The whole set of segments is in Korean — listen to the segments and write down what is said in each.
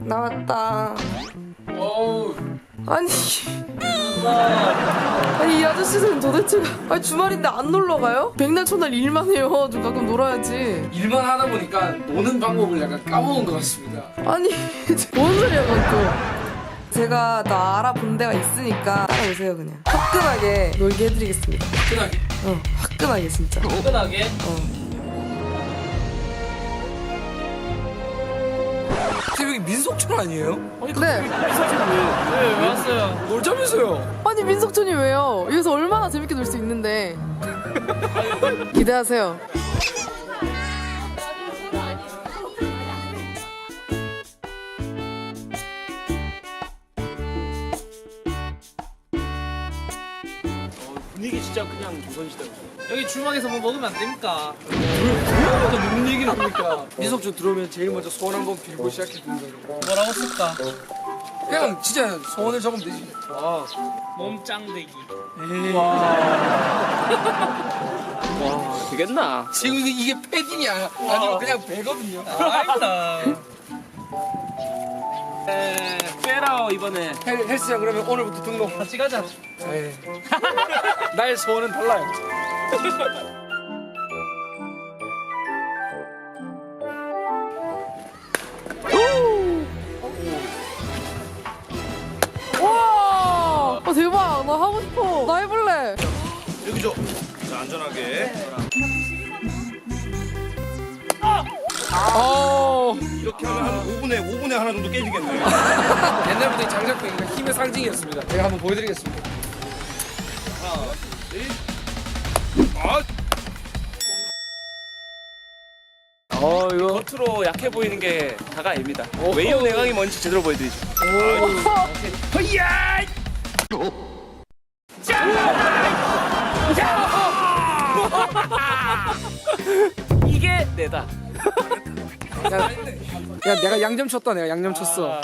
나왔다. 어우 아니. 아니 이 아저씨들은 도대체 아니 주말인데 안 놀러 가요? 백날 첫날 일만 해요. 좀 가끔 놀아야지. 일만 하다 보니까 노는 방법을 약간 까먹은 것 같습니다. 아니 뭔 소리야 또. 제가 더 알아본 데가 있으니까 따라오세요 그냥. 화끈하게 놀게 해드리겠습니다. 편하게. 어 화끈하게 진짜. 끈하게 어. 지금 여기 민속촌 아니에요? 네. 왜, 왜 왔어요? 놀자면서요. 아니 민속촌이 왜요? 여기서 얼마나 재밌게 놀 수 있는데. 기대하세요. 분위기 진짜 그냥 조선시대. 여기 주방에서 뭐 먹으면 안 됩니까? 또 무슨 얘기를 합니까? 민속촌 들어오면 제일 먼저 소원 한 번 빌고 시작해 주는 거예요. 뭐라고 쓸까? 그냥 진짜 소원을 적으면 되지. 와, 몸짱대기 와, 되겠나? 지금 이게, 이게 패딩이야. 아니면 그냥 배거든요. 아니다 에, 빼라 이번에. 헬, 헬스장 그러면 오늘부터 등록. 같이 가자 네. 나의 소원은 달라요. 여기 줘. 자, 안전하게. 어. 이렇게 하면 한 5분에 5분에 하나 정도 깨지겠네. 옛날부터 이 장작배기가 힘의 상징이었습니다. 제가 한번 보여드리겠습니다. 아, 어, 이거 겉으로 약해 보이는 게 다가 아닙니다. 웨이어 내강이 뭔지 제대로 보여드리죠. 허이야! 이게 내다. 야, 야, 내가 양념 쳤다. 내가 양념 쳤어.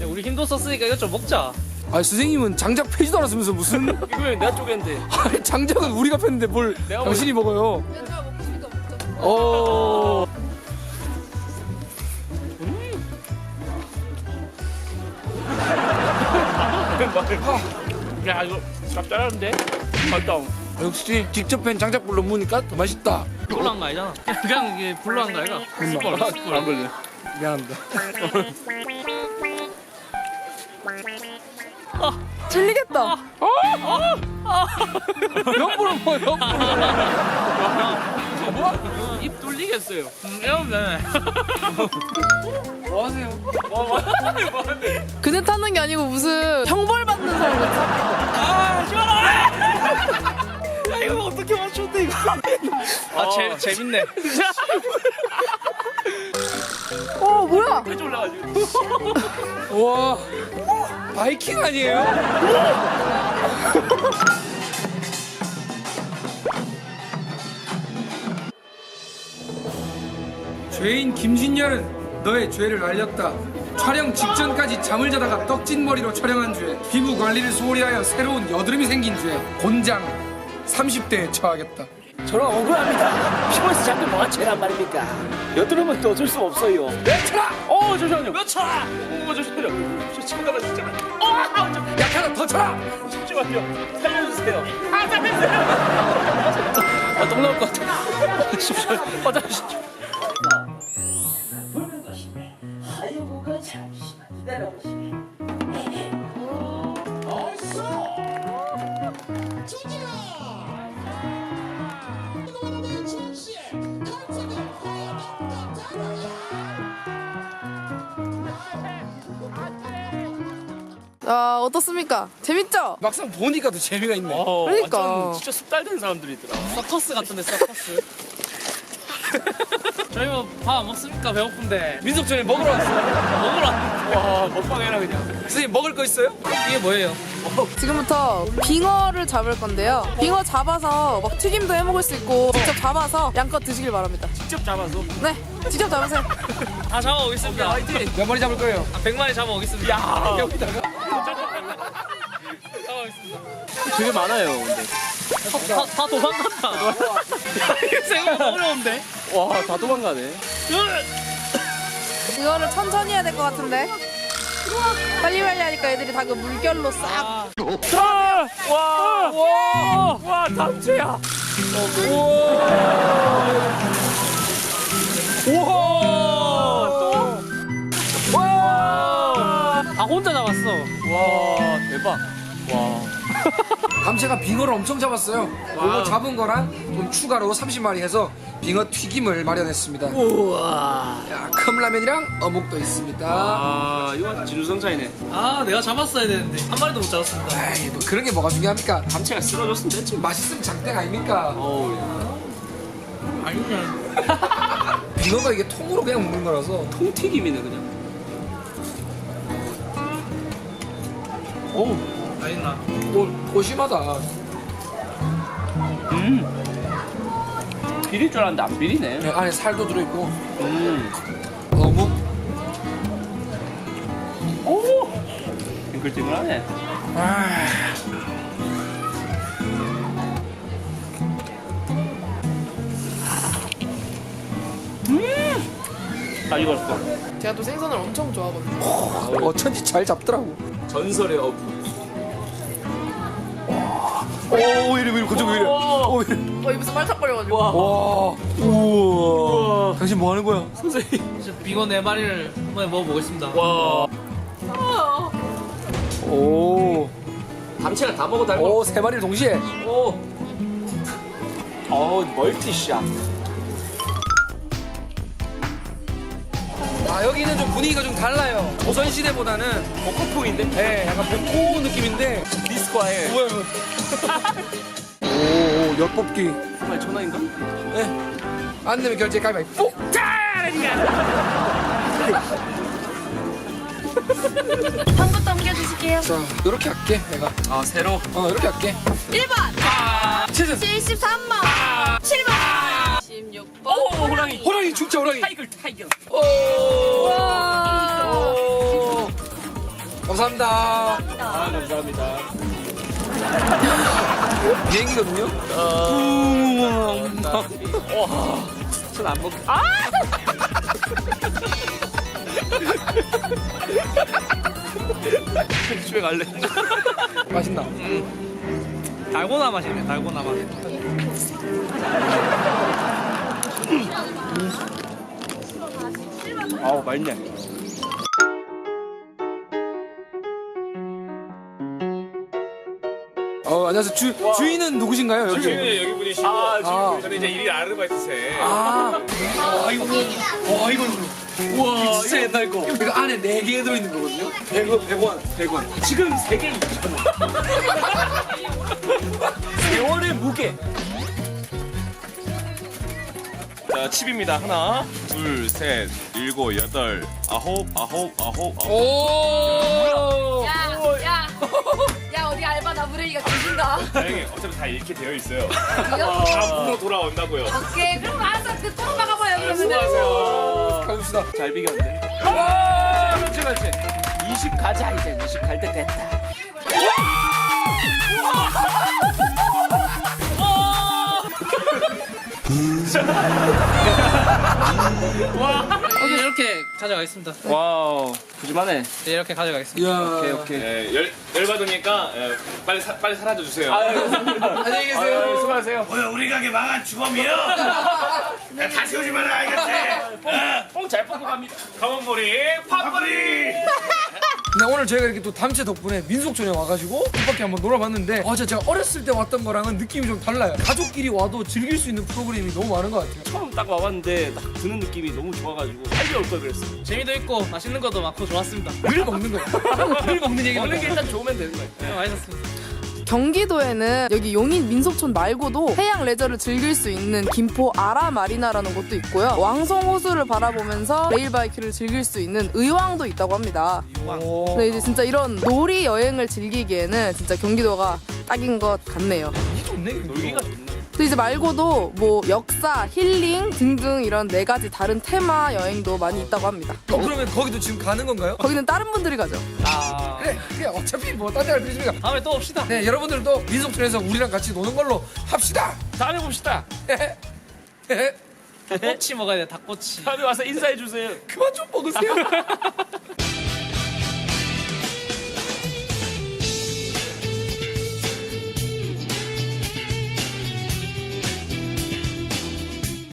야, 우리 힘도 썼으니까 이거 좀 먹자 아, 선생님은 장작 패지도 않았으면서 무슨 이거 왜 내가 쪼개는데? 아니, 장작은 우리가 팼는데 뭘 내가 당신이 먹어요? 어. 야, 이거 짭짤한데? 맛있다. 역시 직접 팬 장작불로 무니까 더 맛있다. 불로 한 거 아니잖아 그냥 이게 불로 한 거 아이가 숯불 숯불 안 걸려. 미안합니다. 질리겠다. 옆으로 뭐 옆으로. 입 뚫리겠어요 음, 뭐 하세요? 그네 타는 게 아니고 무슨 형벌 받는 사람 같아. 야, 이거 어떻게 맞췄대 이거 아 재, 재밌네 어, 뭐야? 왜 올라가지고. 와. 바이킹 아니에요? 죄인 김진열은 너의 죄를 알렸다. 촬영 직전까지 잠을 자다가 떡진 머리로 촬영한 죄, 피부 관리를 소홀히 하여 새로운 여드름이 생긴 죄, 곤장 30대에 처하겠다. 저는 억울합니다. 피부에서 자꾸 뭐가 죄란 말입니까? 여드름은 또 어쩔 수 없어요. 내쳐라! 어, 잠시만요. 몇 차? 오, 잠시만요. 저 지금 가다 진짜. 어, 저, 약하다 더 쳐라! 잠시만요. 살려주세요. 아, 살려주세요. 아, 똥 나올 것 같아. 잠시만요. 어, 잠시만요. 아이고, 그 잠시만 기다려 아, 어떻습니까? 재밌죠? 막상 보니까 더 재미가 있네. 어, 그러니까. 완전 진짜 숙달된 사람들이더라. 서커스 같은데 서커스 저희 뭐밥안 먹습니까 배고픈데 민속촌에 먹으러 왔어. 먹으러 왔- 와, 먹방해라 그냥. 선생님 먹을 거 있어요? 이게 뭐예요? 지금부터 빙어를 잡을 건데요. 빙어 잡아서 막 튀김도 해 먹을 수 있고 직접 잡아서 양껏 드시길 바랍니다. 직접 잡아서. 네, 직접 잡으세요. 다 잡아오겠습니다 몇 마리 잡을 거예요? 아, 100마리 잡아오겠습니다 야, 여기다가 잡아오겠습니다 되게 많아요, 근데. 다, 다 도망간다 이거 생각보다 어려운데 와, 다 도망가네. 이거를 천천히 해야 될 것 같은데. 빨리빨리 하니까 애들이 다 그 물결로 싹. 와, 와, 와, 담채야. 우와. 또? 와. 아 혼자 잡았어. 와, 대박. 와. 감채가 빙어를 엄청 잡았어요. 이거 잡은 거랑 좀 추가로 30마리 해서 빙어 튀김을 마련했습니다. 우와. 야, 컵라면이랑 어묵도 있습니다. 아 이거 진우성찬이네. 아 내가 잡았어야 되는데 한 마리도 못 잡았습니다. 에이, 뭐 그런 게 뭐가 중요합니까? 감채가 쓰러졌으면 됐지. 맛있으면 장땡 아닙니까? 어우. 아니냐. 빙어가 이게 통으로 그냥 먹는 거라서 통튀김이네 그냥. 어우. 맛있나? 오, 고심하다. 음. 비릴 줄 알았는데 안 비리네. 네, 안에 살도 들어있고 음. 어묵 오. 빙글빙글하네. 아 익었어. 제가 또 생선을 엄청 좋아하거든요. 어쩐지 잘 잡더라고. 전설의 어. 오, 이래, 이래, 그쪽 이래. 오, 이래. 어, 입에서 빨짝거려가지고. 와, 우와. 당신 뭐 하는 거야? 진짜 빙어 네 마리를 한번 먹어보겠습니다. 와. 오, 감채가 다 먹어 달고. 오, 세 마리를 동시에. 오. 어 멀티샷. 아, 여기는 좀 분위기가 좀 달라요. 조선 시대보다는 복고풍인데? 네, 약간 복고 느낌인데. 뭐야, 이거. 오, 오, 엿 뽑기. 정말 전화인가? 네. 안 내면 결제 가위바위보. 한번더 옮겨주실게요. 자, 이렇게 할게, 내가. 아 새로. 어, 이렇게 할게. 1번, 치즈. 73번, 7번, 16번. 오 호랑이. 호랑이, 진짜 호랑이. 타이거 타이거. 오. 오. 감사합니다. 아 감사합니다. 비행기거든요. 전안 먹. 아! 집에 갈래. 맛있나? 달고나 맛이네, 달고나 맛. 아우 맛있네. 어, 안녕하세요. 주, 주인은 누구신가요, 여기? 여기 분이시고 아, 저는 이제 일일 아르바이트생. 아. 아이고. 와, 이거. 우와, 진짜 옛날 거. 이거 안에 4개 들어있는 거거든요? 100원, 100원, 100원. 지금 세개 2천 원. 세월의 무게. 자, 칩입니다. 하나, 둘, 셋, 일곱, 여덟, 아홉, 아홉, 아홉, 아홉. 오! 야, 야, 야, 어디 알바 나부레이가 뒤진다. 다행히 어차피 다 이렇게 되어 있어요. 이거? 다 부모 돌아온다고요. 오케이, 그럼 알아서 그똥 막아봐요, 그러면은. 수고하세요. 가봅시다. 잘 비겼네. 와! 그렇지, 그렇지. 20 가자 이제 20 갈 때 됐다. 오케이, 이렇게 가져가겠습니다. 와우 푸짐하네. 네, 이렇게 가져가겠습니다. 오케이 오케이. 네, 열, 열받으니까 예, 빨리 사, 빨리 사라져 주세요. 안녕히 계세요. 수고하세요. 뭐야 우리 가게 망한 주범이야? 야, 다시 오지 마라 알겠지? 뽕잘 뽑고 갑니다. 가만머리 파뿌리 네, 오늘 저희가 이렇게 또 담채 덕분에 민속촌에 와가지고 뜻밖에 한번 놀아봤는데 아, 진짜 제가 어렸을 때 왔던 거랑은 느낌이 좀 달라요. 가족끼리 와도 즐길 수 있는 프로그램이 너무 많은 것 같아요. 처음 딱 와봤는데 딱 드는 느낌이 너무 좋아가지고 빨리 올 걸 그랬어. 재미도 있고 맛있는 것도 많고 좋았습니다. 늘 먹는 거야. 늘 먹는 얘기 먹는 게게 일단 좋으면 되는 거야. 네, 맛있었습니다. 경기도에는 여기 용인 민속촌 말고도 해양 레저를 즐길 수 있는 김포 아라마리나라는 곳도 있고요. 왕성 호수를 바라보면서 레일바이크를 즐길 수 있는 의왕도 있다고 합니다. 근데 이제 진짜 이런 놀이 여행을 즐기기에는 진짜 경기도가 딱인 것 같네요. 좋네. 놀기가 좋네. 또 이제 말고도 뭐 역사, 힐링 등등 이런 네 가지 다른 테마 여행도 많이 있다고 합니다. 어, 그러면 거기도 지금 가는 건가요? 거기는 다른 분들이 가죠. 아, 그래, 그래. 어차피 뭐 딴데갈 필요 있습니까? 다음에 또 옵시다. 네, 여러분들도 민속촌에서 우리랑 같이 노는 걸로 합시다. 다음에 봅시다. 닭꼬치 먹어야 돼 닭꼬치 다들 와서 인사해 주세요. 그만 좀 먹으세요